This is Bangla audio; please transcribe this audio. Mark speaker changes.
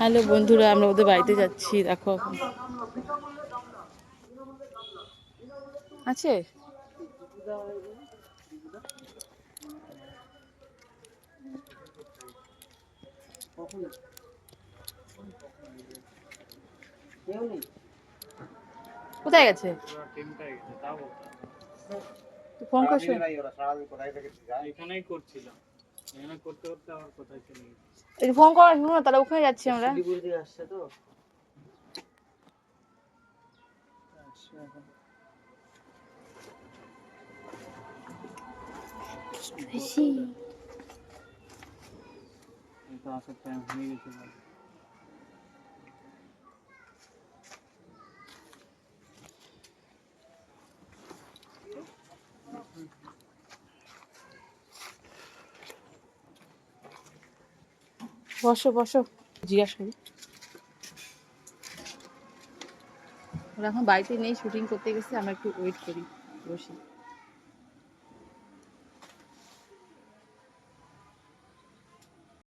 Speaker 1: হ্যালো বন্ধুরা আমরা ওদের বাড়িতে যাচ্ছি দেখো এখন। আছে? কোথায় গেছে? ফোন করছ?
Speaker 2: এখানেই করছিলাম।
Speaker 1: ফোন করা শুনো না, তাহলে ওখানে যাচ্ছি আমরা।
Speaker 2: আসছে তো। আসার টাইম হয়ে গেছে।
Speaker 1: বসো বসো। জিজ্ঞাসা করি। ওরা এখন বাড়িতে নেই শুটিং করতে গেছে, আমরা একটু ওয়েট করি, বসি।